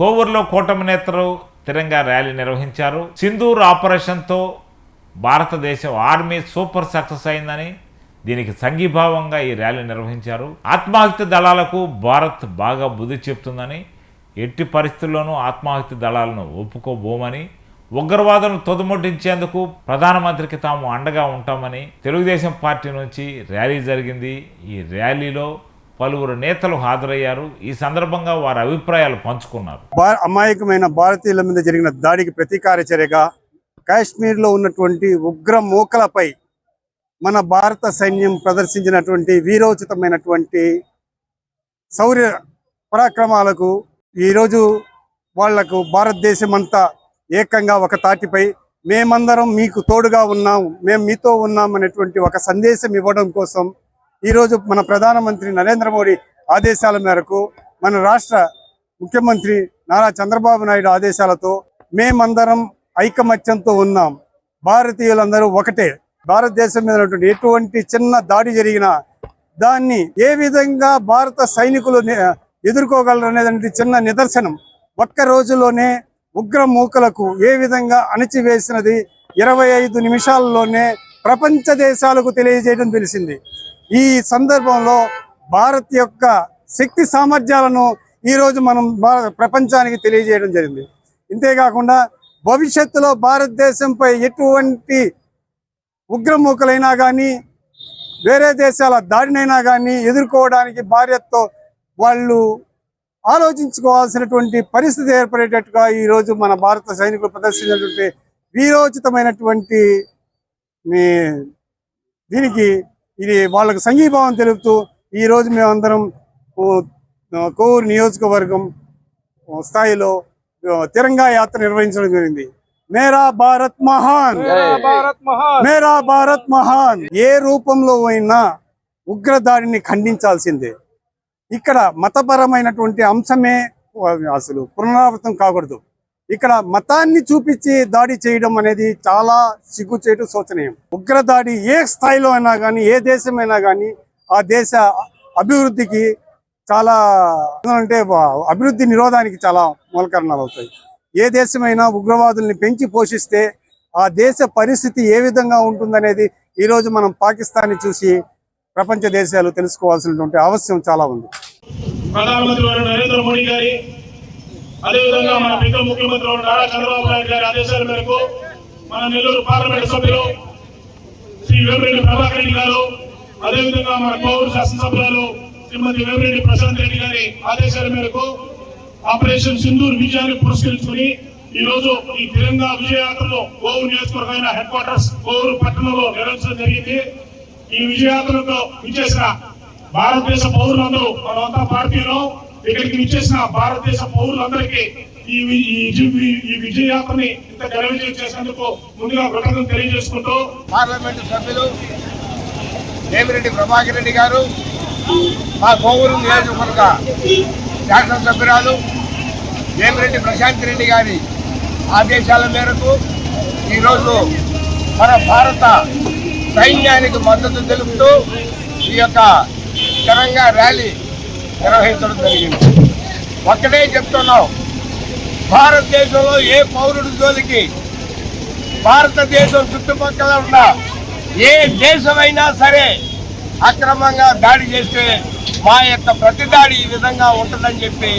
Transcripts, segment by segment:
కోవూరులో కూటమి నేతలు తిరంగా ర్యాలీ నిర్వహించారు. సింధూర్ ఆపరేషన్తో భారతదేశం ఆర్మీ సూపర్ సక్సెస్ అయిందని దీనికి సంఘీభావంగా ఈ ర్యాలీ నిర్వహించారు. ఆత్మహత్య దళాలకు భారత్ బాగా బుద్ధి చెప్తుందని ఎట్టి పరిస్థితుల్లోనూ ఆత్మహత్య దళాలను ఒప్పుకోబోమని ఉగ్రవాదులను తొదముట్టించేందుకు ప్రధానమంత్రికి తాము అండగా ఉంటామని తెలుగుదేశం పార్టీ నుంచి ర్యాలీ జరిగింది. ఈ ర్యాలీలో పలువురు నేతలు హాజరయ్యారు. ఈ సందర్భంగా వారి అభిప్రాయాలు పంచుకున్నారు. అమాయకమైన భారతీయుల మీద జరిగిన దాడికి ప్రతీకార చర్యగా కాశ్మీర్లో ఉన్నటువంటి ఉగ్ర మూకలపై మన భారత సైన్యం ప్రదర్శించినటువంటి వీరోచితమైనటువంటి శౌర్య పరాక్రమాలకు ఈరోజు వాళ్ళకు భారతదేశం అంతా ఏకంగా ఒక తాటిపై మేమందరం మీకు తోడుగా ఉన్నాం మేము మీతో ఉన్నాం అనేటువంటి ఒక సందేశం ఇవ్వడం కోసం ఈరోజు మన ప్రధానమంత్రి నరేంద్ర మోడీ ఆదేశాల మేరకు మన రాష్ట్ర ముఖ్యమంత్రి నారా చంద్రబాబు నాయుడు ఆదేశాలతో మేమందరం ఐకమత్యంతో ఉన్నాం. భారతీయులందరూ ఒకటే. భారతదేశం మీద ఎటువంటి చిన్న దాడి జరిగినా దాన్ని ఏ విధంగా భారత సైనికులు ఎదుర్కోగలరు అనేటువంటి చిన్న నిదర్శనం ఒక్క రోజులోనే ఉగ్ర మూకలకు ఏ విధంగా అణిచివేసినది ఇరవై ఐదు నిమిషాల్లోనే ప్రపంచ దేశాలకు తెలియజేయడం తెలిసింది. ఈ సందర్భంలో భారత్ యొక్క శక్తి సామర్థ్యాలను ఈరోజు మనం ప్రపంచానికి తెలియజేయడం జరిగింది. ఇంతేకాకుండా భవిష్యత్తులో భారతదేశంపై ఎటువంటి ఉగ్రమూకలైనా కానీ వేరే దేశాల దాడినైనా కానీ ఎదుర్కోవడానికి భారత్తో వాళ్ళు ఆలోచించుకోవాల్సినటువంటి పరిస్థితి ఏర్పడేటట్టుగా ఈరోజు మన భారత సైనికులు ప్రదర్శించినటువంటి వీరోచితమైనటువంటి మీ దీనికి ఇది వాళ్ళకు సంఘీభావం తెలుపుతూ ఈ రోజు మేమందరం కోవూరు నియోజకవర్గం స్థాయిలో తిరంగా యాత్ర నిర్వహించడం జరిగింది. మేరా భారత్ మహాన్. మేరా భారత్ మహాన్. ఏ రూపంలో అయినా ఉగ్రదాడిని ఖండించాల్సిందే. ఇక్కడ మతపరమైనటువంటి అంశమే అసలు పునరావృతం కాకూడదు. ఇక్కడ మతాన్ని చూపించి దాడి చేయడం అనేది చాలా సిగ్గుచేటు శోచనీయం. ఉగ్రదాడి ఏ స్థాయిలో అయినా కానీ ఏ దేశమైనా కానీ ఆ దేశ అభివృద్ధికి చాలా అంటే అభివృద్ధి నిరోధానికి చాలా మూల కారణాలు అవుతాయి. ఏ దేశమైనా ఉగ్రవాదుల్ని పెంచి పోషిస్తే ఆ దేశ పరిస్థితి ఏ విధంగా ఉంటుందనేది ఈరోజు మనం పాకిస్తాన్ని చూసి ప్రపంచ దేశాలు తెలుసుకోవాల్సినటువంటి అవసరం చాలా ఉంది. ప్రధానమంత్రి నరేంద్ర మోడీ గారి అదేవిధంగా మన ప్రీతం ముఖ్యమంత్రి నారా చంద్రబాబు నాయుడు గారి ఆదేశాల మేరకు మన నెల్లూరు పార్లమెంట్ సభ్యులు శ్రీ వేమిరెడ్డి ప్రభాకర్ రెడ్డి గారు అదేవిధంగా మన కోవూరు శాసనసభ్యులు శ్రీమతి వేమిరెడ్డి ప్రశాంత్ రెడ్డి గారి ఆదేశాల మేరకు ఆపరేషన్ సింధూర్ విజయాన్ని పురస్కరించుకుని ఈ రోజు ఈ తెలంగాణ విజయయాత్రలో కోవూరు నియోజకవర్గమైన హెడ్ క్వార్టర్స్ కోవూరు పట్టణంలో నిర్వహించడం జరిగింది. ఈ విజయయాత్రలో విచ్చేసిన భారతదేశ పౌరులందరూ మనమంతా భారతీయులు ఇక్కడికి ఇచ్చేసిన భారతదేశ పౌరులందరికీ ఈ ఈ ఈ విజయయాత్రని ఇంత ఘన విజయం చేసినందుకు ముందుగా కృతజ్ఞతలు తెలియజేసుకుంటూ పార్లమెంటు సభ్యులు దేవిరెడ్డి ప్రభాకర్ రెడ్డి గారు మా కోవూరు నియోజకవర్గ శాసనసభ్యురాలు దేవిరెడ్డి ప్రశాంత్ రెడ్డి గారి ఆదేశాల మేరకు ఈరోజు మన భారత సైన్యానికి మద్దతు తెలుపుతూ ఈ యొక్క ఘనంగా ర్యాలీ నిర్వహించడం జరిగింది. ఒక్కటే చెప్తున్నాం. భారతదేశంలో ఏ పౌరుడి జోలికి భారతదేశం చుట్టుపక్కల ఉన్న ఏ దేశమైనా సరే అక్రమంగా దాడి చేస్తే మా యొక్క ప్రతిదాడి ఈ విధంగా ఉంటుందని చెప్పి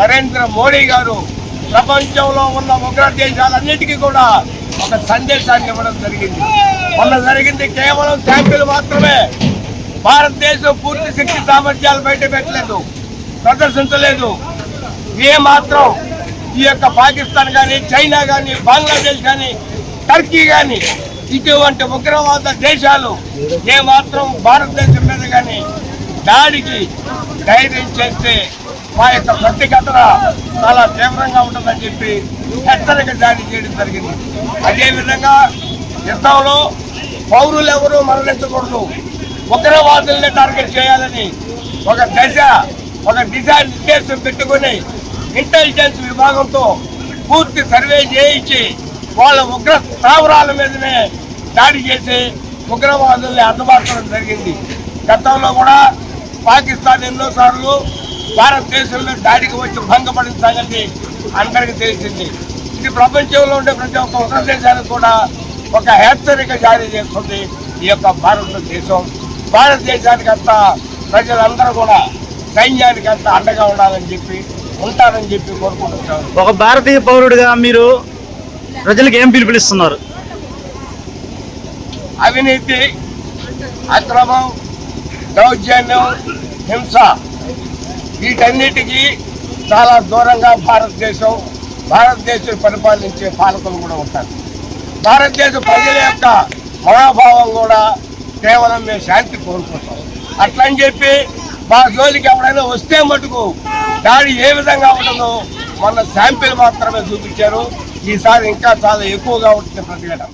నరేంద్ర మోడీ గారు ప్రపంచంలో ఉన్న ఉగ్ర దేశాలన్నిటికీ కూడా ఒక సందేశాన్ని ఇవ్వడం జరిగింది. మొన్న జరిగింది కేవలం శాంపిల్ మాత్రమే. భారతదేశం పూర్తి శక్తి సామర్థ్యాలు బయట పెట్టలేదు ప్రదర్శించలేదు. ఏ మాత్రం ఈ యొక్క పాకిస్తాన్ కానీ చైనా కానీ బంగ్లాదేశ్ కానీ టర్కీ కానీ ఇటువంటి ఉగ్రవాద దేశాలు ఏ మాత్రం భారతదేశం మీద కానీ దాడికి ధైర్యం చేస్తే మా యొక్క ప్రతిఘటన చాలా తీవ్రంగా ఉంటుందని చెప్పి హెచ్చరిక జారీ చేయడం జరిగింది. అదేవిధంగా యుద్ధంలో పౌరులు ఎవరూ మరణించకూడదు. ఉగ్రవాదుల్ని టార్గెట్ చేయాలని ఒక దశ ఒక దిశా నిర్దేశం పెట్టుకుని ఇంటెలిజెన్స్ విభాగంతో పూర్తి సర్వే చేయించి వాళ్ళ ఉగ్ర స్థావరాల మీదనే దాడి చేసి ఉగ్రవాదుల్ని అందుబాటులో జరిగింది. గతంలో కూడా పాకిస్తాన్ ఎన్నోసార్లు భారతదేశంలో దాడికి వచ్చి భంగపడిన సంగతి అందరికీ తెలిసింది. ఇది ప్రపంచంలో ఉండే ప్రతి ఒక్క ఉగ్ర దేశానికి కూడా ఒక హెచ్చరిక జారీ చేస్తుంది ఈ యొక్క భారతదేశం. భారతదేశానికి అంతా ప్రజలందరూ కూడా సైన్యానికి అంతా అండగా ఉండాలని చెప్పి ఉంటారని చెప్పి కోరుకుంటున్నాను ఒక భారతీయ పౌరుడిగా మీరు ప్రజలకు ఏం పిలుపునిస్తున్నారు? అవినీతి అక్రమం దౌర్జన్యం హింస వీటన్నిటికీ చాలా దూరంగా భారతదేశం భారతదేశం పరిపాలించే పాలకులు కూడా ఉంటారు. భారతదేశ ప్రజల యొక్క మనోభావం కూడా కేవలం మేము శాంతి కోరుకుంటాం అట్లని చెప్పి మా జోలికి ఎవరైనా వస్తే మటుకు దాడి ఏ విధంగా ఉంటుందో మొన్న శాంపిల్ మాత్రమే చూపించారు. ఈసారి ఇంకా చాలా ఎక్కువగా ఉంటుంది ప్రతిఘటన.